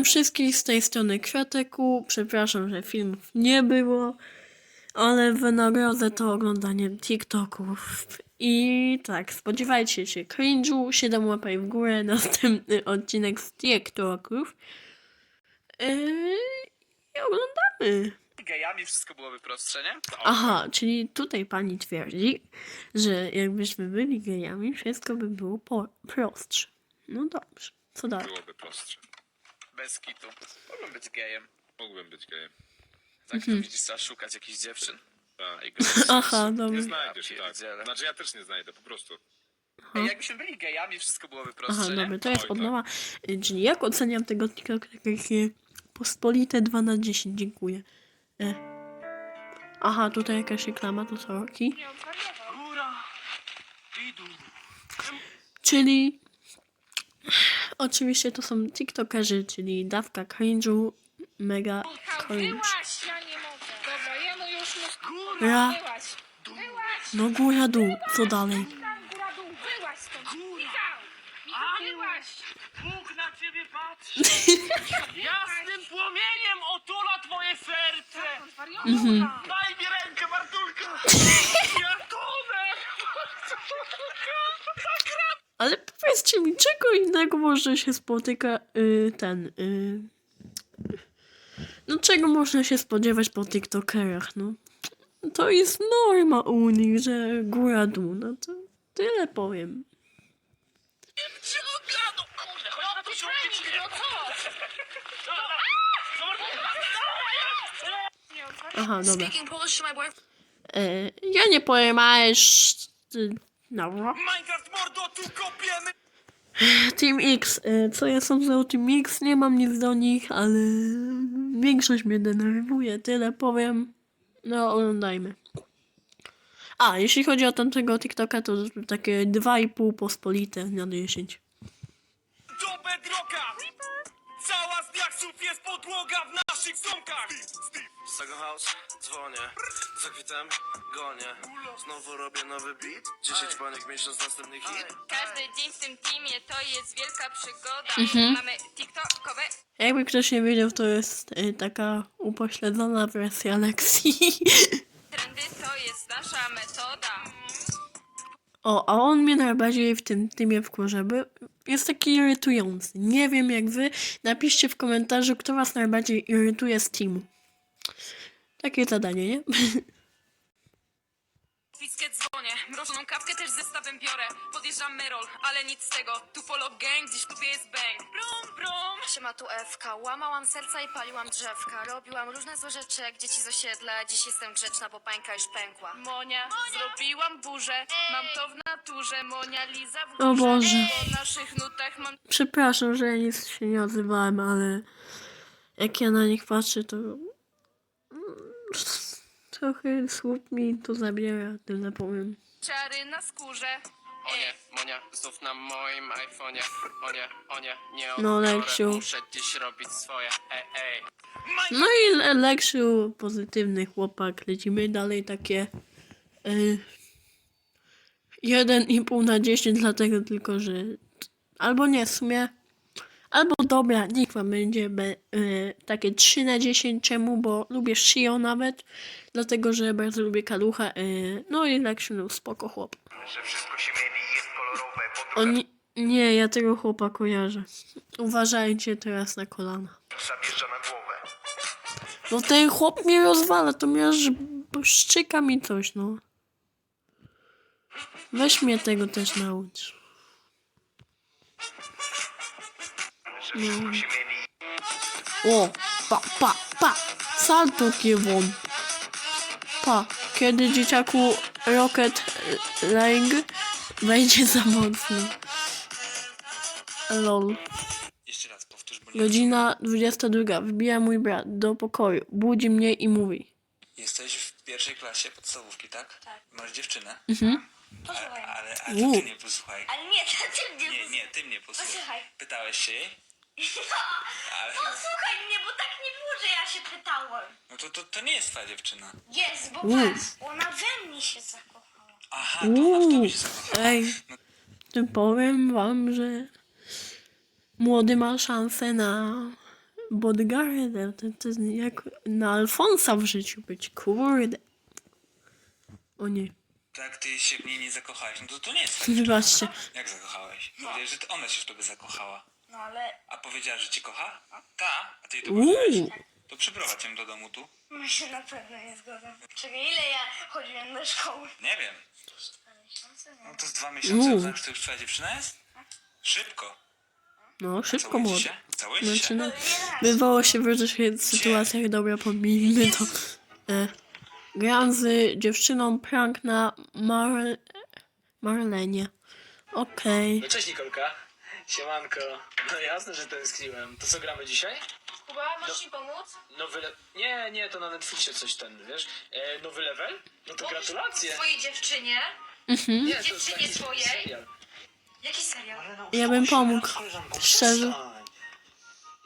Witam wszystkich z tej strony Kwiateku. Przepraszam, że filmów nie było, ale wynagrodzę to oglądaniem TikToków. I tak, spodziewajcie się cringe'u, 7 łapek w górę, następny odcinek z TikToków. Yy, I oglądamy. gejami wszystko byłoby prostsze, nie? To Aha, czyli tutaj pani twierdzi, że jakbyśmy byli gejami, wszystko by było po- prostsze. No dobrze, co dalej? Byłoby prostsze. Bez kitu. Mógłbym być gejem. Mógłbym być gejem. Tak to widzisz, trzeba szukać jakichś dziewczyn. Tak. Ej, go- Aha, Nie dobra. znajdziesz, tak. pierdzielę. Znaczy ja też nie znajdę, po prostu. Ej, jakbyśmy byli gejami, wszystko byłoby Aha, prostsze, dobra, to jest od tak. nowa. Y, Czyli jak oceniam tego TikToka takie pospolite 2 na 10, dziękuję. E. Aha, tutaj jakaś reklama, to co roki. Góra i dół. Czyli oczywiście to są TikTokerzy, czyli dawka cringe'u, mega wyłaź! Ja nie mogę. Dobra, ja no no góra dół, co dalej? Bóg na ciebie patrzy! Jasnym płomieniem otula twoje serce! Zwariowałam! Daj mi rękę, Bartulka! Ja tonę! Ale powiedzcie mi, czego innego można się spotyka y, ten... Y, no czego można się spodziewać po TikTokerach, no? To jest norma u nich, że góra dół, no to tyle powiem. No! No? Aha, dobra. E, ja nie powiem, sz- y, Dobra. Minecraft mordo, tu kopiemy! Team X. E, co ja sądzę o Team X? Nie mam nic do nich, ale większość mnie denerwuje. Tyle powiem. No, oglądajmy. A, jeśli chodzi o tamtego TikToka, to takie 2,5 pospolite na 10. Do bedrocka! Cała diaksów jest podłoga w naszych sumkach! Z tego house dzwonię, za kwitem gonię Znowu robię nowy beat 10 baniek miesiąc następny hit Każdy dzień w tym teamie to jest wielka przygoda. Mamy TikTokowe Jakby ktoś nie wiedział, to jest e, taka upośledzona wersja lekcji. trendy, to jest nasza metoda. O, a on mnie najbardziej w tym teamie wkurza, jest taki irytujący. Nie wiem jak wy. Napiszcie w komentarzu, kto was najbardziej irytuje z teamu. Takie zadanie, nie? Dzwonię, mrożoną kawkę też zestawem biorę. Podjeżdżam Merol, ale nic z tego. Tu polo gang, dziś w klubie jest bang. Brum, brum. Siema tu Ewka, łamałam serca i paliłam drzewka Robiłam różne złe rzeczy jak dzieci z osiedla Dziś jestem grzeczna, bo pańka już pękła Monia, zrobiłam burzę. Mam to w naturze. Monia Liza w O. Boże. Po naszych nutach mam Przepraszam, że ja nic się nie odzywałem, ale jak ja na nich patrzę, to trochę słup mi to zabiera, tyle powiem. czary na skórze. O nie, Monia, znów na moim iPhone'ie. O nie, o nie, nie No, odbiorę, Leksiu. Muszę dziś robić swoje, ej, ej. No i Le- Leksiu, pozytywny chłopak. Lecimy dalej takie y, 1,5 na 10, dlatego tylko, że albo nie, w sumie albo dobra, niech wam będzie be, y, takie 3 na 10. Czemu? Bo lubię Shio nawet, dlatego, że bardzo lubię Kalucha. Y, no i Leksiu, no spoko chłop. Że wszystko się mieli jest kolorowe On, nie, ja tego chłopa kojarzę. Uważajcie teraz na kolana. Na głowę No ten chłop mnie rozwala, to mnie aż szczyka mi coś, no. Weź mnie tego też naucz. Mieli O, pa, pa, pa, salto kiewon. Pa, kiedy dzieciaku Rocket Lang wejdzie za mocno. Lol. Jeszcze raz powtórz, bo Godzina 22. Wbija mój brat do pokoju. Budzi mnie i mówi. Jesteś w pierwszej klasie podstawówki, tak? Tak. Masz dziewczynę? Mhm. Ale, ale, ale U. ty mnie posłuchaj. Ale nie, to ty mnie Nie, nie, ty mnie posłuchaj. Posłuchaj. Pytałeś się jej? Ale, Słuchaj mnie, bo tak nie było, że ja się pytałem no to, to, to nie jest twoja dziewczyna. Jest, bo patrz, ona we mnie się zakochała Aha, to ona w Uuu, tobie się zakochała. ej, to powiem wam, że młody ma szansę na Bodgarder, to, to jest jak na Alfonsa w życiu być, kurde. O nie, Tak, ty się w niej nie zakochałeś. No to to nie jest. wybaczcie. Jak zakochałeś? Powiedziałeś, że to ona się w tobie zakochała. No ale A powiedziała, że cię kocha? Ta, a ty jej to Uuu. powiedziałeś. To przyprowadź ją do domu tu. My się na pewno nie zgodzę. Czekaj, ile ja chodziłem do szkoły? Nie wiem. Miesiące? No to z dwa miesiące Uuu. uznasz, to już twoja dziewczyna jest? Szybko. No, szybko Całujecie młody. się? Całujecie Znaczy, się? no, bywało się w różnych sytuacjach, dobra, pomijmy to. E, gram z dziewczyną prank na Mar... Marlenie. Okej. No cześć Nikolka. Siemanko. No jasne, że tęskniłem. To co gramy dzisiaj? Kuba, możesz mi pomóc? Nowy le... Nie, nie, to na Netflixie coś ten, wiesz? E, nowy level? No to gratulacje. Twojej dziewczynie. Nie, to jest dziewczynie swojej? serial. Jaki serial? Ja bym pomógł. Szczerze.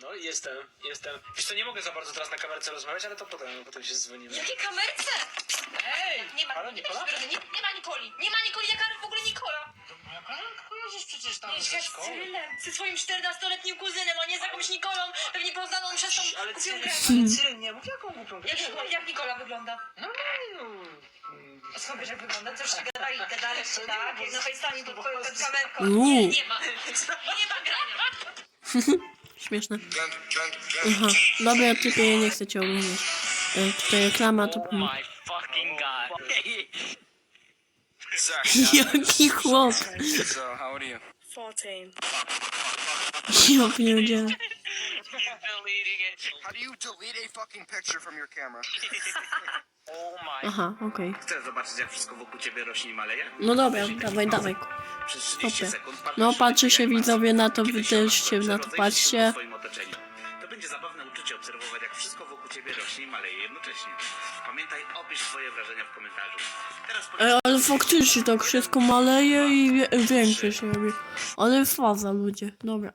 No jestem, jestem. Wiesz co, nie mogę za bardzo teraz na kamerce rozmawiać, ale to potem, potem się dzwonimy. Jakie kamerce? Ej! Nie ma, Halo, nie, Nikola? nie, nie ma Nikoli. Nie ma Nikoli, jaka w ogóle Nikola? Kojarzysz przecież tam Mieszka z Cyrylem, ze swoim 14-letnim kuzynem, a nie z jakąś Nikolą, pewnie poznaną przez tą Ale kupią Cyryl, grę. ale Cyryl nie mów jaką głupią grę. Jak, jak Nikola wygląda? No, A skąd wiesz jak wygląda? Coś gadali, gadali, tak? Jak na FaceTime pod, pod kamerką. Nie, nie ma. Nie ma grania. Śmieszne. Aha, dobra, typie, ja nie chcę cię oglądać. E, tutaj reklama, to... Oh my fucking god. Jaki chłop! So, how old are you? 14. Ja pierdzielę. How do you delete a fucking picture from your camera? Oh my Aha, okej. Chcesz zobaczyć, jak wszystko wokół ciebie rośnie i maleje? No dobra, dawaj, dawaj. Przez 30 Stopy. sekund patrzysz No, siebie, się widzowie na to, wy Kiedy też się na to patrzcie. w swoim otoczeniu. To będzie zabawne uczucie obserwować, jak wszystko wokół ciebie rośnie i maleje jednocześnie. Pamiętaj, opisz swoje wrażenia w komentarzu. Teraz E, ale faktycznie tak wszystko maleje i wie, większe się robi. Ale faza, ludzie. Dobra.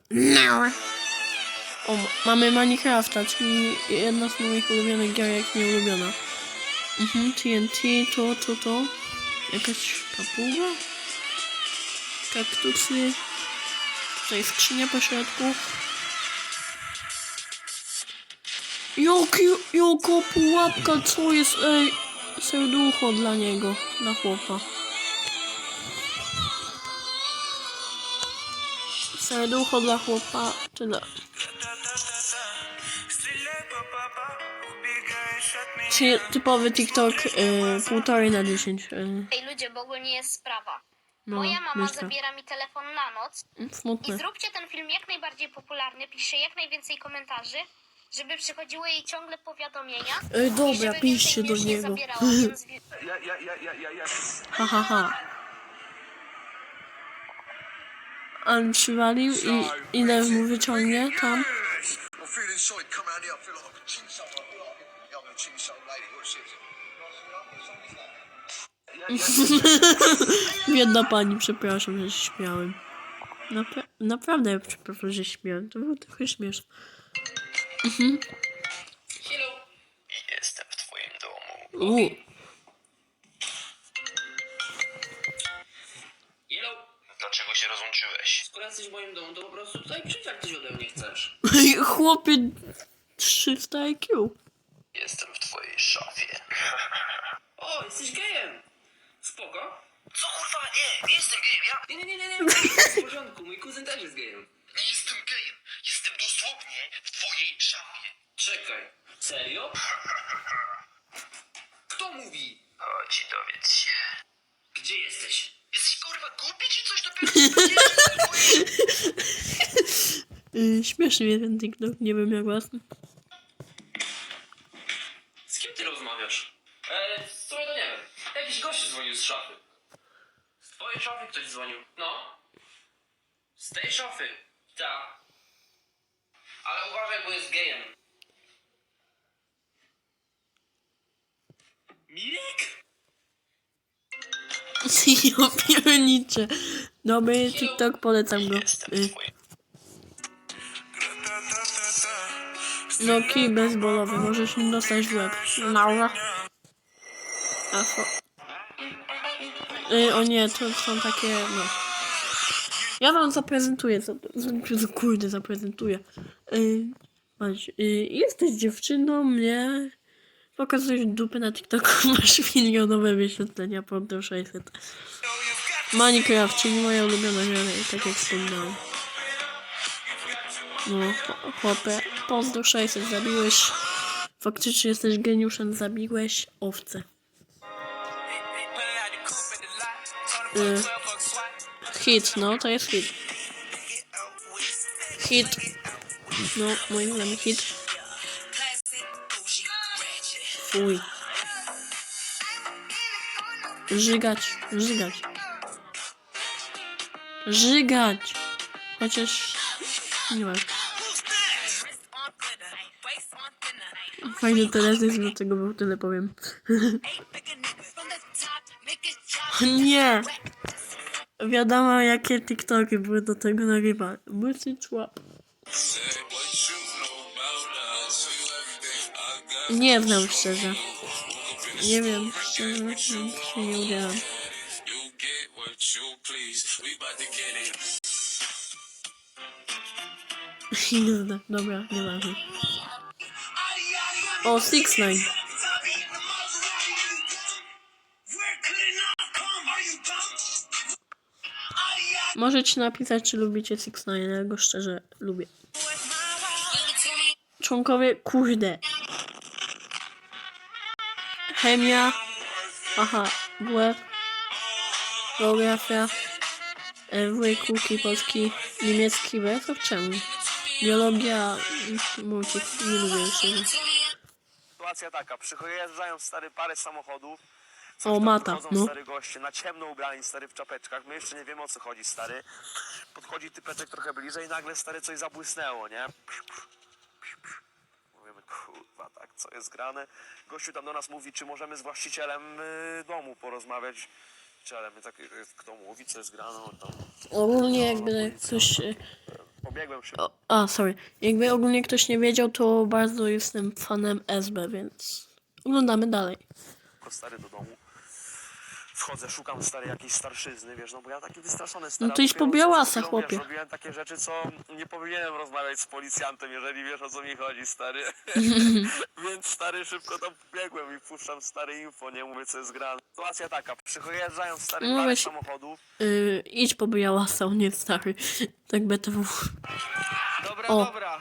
O, ma- mamy Minecrafta, czyli jedna z moich ulubionych gierek, nie ulubiona. Mhm, TNT, to, to, to. Jakaś papuga? Kaktusy. Tutaj skrzynia po środku. Jaki, jaka pułapka, co jest, ej, serducho dla niego, dla chłopa. Serducho dla chłopa, tyle. Czyli typowy TikTok, y, półtorej na 10. Y, Ej ludzie, bo ogólnie jest sprawa. no, Moja mama myślę. zabiera mi telefon na noc i Smutne. zróbcie ten film jak najbardziej popularny, piszcie jak najwięcej komentarzy, żeby przychodziły jej ciągle powiadomienia. Ej, i dobra, żeby piszcie więcej do nie niego. zabierało, więc wi- Ja, ja, ja, ja, ja, ja. Ha, ha, ha. On przywalił i ile mu wyciągnie tam? I'm feeling here. I feel like I could chin someone. I feel like I could, yeah, I'm gonna chin some lady. What's it? Biedna pani, przepraszam, że się śmiałem. Napra naprawdę przepraszam, że się śmiałem. To było trochę śmieszne. Jestem w twoim domu. Uuu. Hello. Dlaczego się rozłączyłeś? Skoro jesteś w moim domu, to po prostu tutaj przyjdź jak coś ode mnie chcesz. Chłopie 300 IQ. Jestem w twojej szafie. O, jesteś gejem! Spoko. Co kurwa? Nie, nie jestem gejem. Ja Nie, nie, nie, nie, nie. W porządku, mój kuzyn też jest gejem. Czekaj, serio? Kto mówi? Chodź, dowiedz się. Gdzie jesteś? Jesteś kurwa głupi czy coś dopiero? Yy, śmieszny mnie ten TikTok, nie wiem jak was. Z kim ty rozmawiasz? E, w sumie to nie wiem. Jakiś gość dzwonił z szafy. Z twojej szafy ktoś dzwonił. No. Z tej szafy. Tak. Ale uważaj, bo jest gejem. Mirek? Ja pierniczę. Dobry TikTok, polecam go. Yy. No kij bezbolowy, możesz nim dostać w łeb. Naura. A fo... Yy, o nie, to są takie, no. Ja wam zaprezentuję, co... z- Kurde, zaprezentuję. Yy, Patrz, y, jesteś dziewczyną, nie? Pokazujesz dupę na TikToku, masz milionowe wyświetlenia, Porto 600. Minecraft, czyli moja ulubiona gra, tak jak wspomniałem. No, ch- chłopie, Pozdro 600 zabiłeś. Faktycznie jesteś geniuszem, zabiłeś owce. Y, hit, no, to jest hit. Hit. No, moim zdaniem hit. Fuj. Żygać, żygać. Żygać! Chociaż... Nie ma. Fajny teraz jest, tego był tyle powiem. Nie! Wiadomo jakie TikToki były do tego nagrywane. Mysyczła. Nie znam szczerze. Nie wiem szczerze, się nie udzielam. Znam, dobra, nieważne. O, Six Nine. Możecie napisać, czy lubicie Six Nine, ja go szczerze lubię. Członkowie, kurde. Chemia. Aha, WF. Geografia. WF, Kuki, Polski, Niemiecki, WF, czemu? Biologia, multik, nie lubię już tego. Sytuacja taka, przyjeżdżają stary parę samochodów. O, tam mata, no. stary goście, na ciemno ubrani stary w czapeczkach. My jeszcze nie wiemy o co chodzi stary. Podchodzi typeczek trochę bliżej i nagle stary coś zabłysnęło, nie? Mówimy, tak, co jest grane? Gościu tam do nas mówi, czy możemy z właścicielem y, domu porozmawiać. Właścicielem, my tak, y, kto mówi, co jest grane, on tam Ogólnie jakby ktoś... e, pobiegłem się. O, a, sorry. Jakby ogólnie ktoś nie wiedział, to bardzo jestem fanem SB, więc oglądamy dalej. tylko stary do domu. Wchodzę, szukam stary jakiejś starszyzny, wiesz, no bo ja taki wystraszony stary. No to idź po białasa, chwilą, chłopie. Wiesz, robiłem takie rzeczy, co nie powinienem rozmawiać z policjantem, jeżeli wiesz o co mi chodzi, stary. Więc stary, szybko tam biegłem i puszczam stary info, nie mówię co jest grane. Sytuacja taka, przyjeżdżają stary No parę samochodów. Yy, idź po Białasa, nie stary. Tak BTW. Dobra, O. dobra.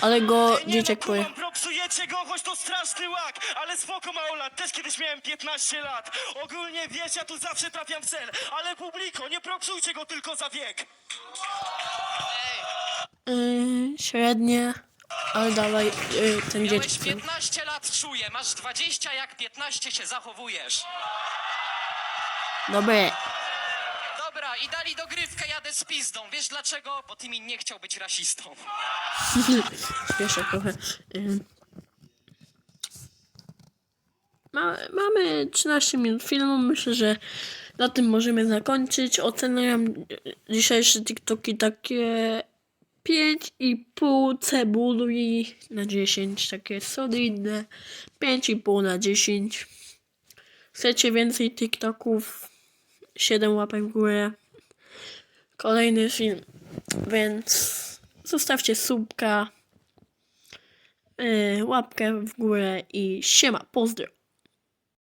Ale go Nie dzieciak no, poje. kumam, propsujecie go, choć to straszny łak, ale spoko mało lat, też kiedyś miałem 15 lat. Ogólnie wiesz, ja tu zawsze trafiam w cel, ale publiko, nie propsujcie go tylko za wiek. Yy, średnie. Ale dawaj, yy, ten Miałeś dzieciak. 15 lat, czuję. Masz 20, jak 15 się zachowujesz. Dobre. Dobra, i dali dogrywkę, jadę z pizdą. Wiesz dlaczego? Bo mi nie chciał być rasistą. Śpieszę trochę. Yy. Ma, mamy 13 minut filmu. Myślę, że na tym możemy zakończyć. Oceniam dzisiejsze TikToki takie 5,5 cebuli na 10. Takie solidne. 5,5 na 10. Chcecie więcej TikToków? 7 łapek w górę. Kolejny film. Więc zostawcie subka, yy, łapkę w górę i siema, pozdro.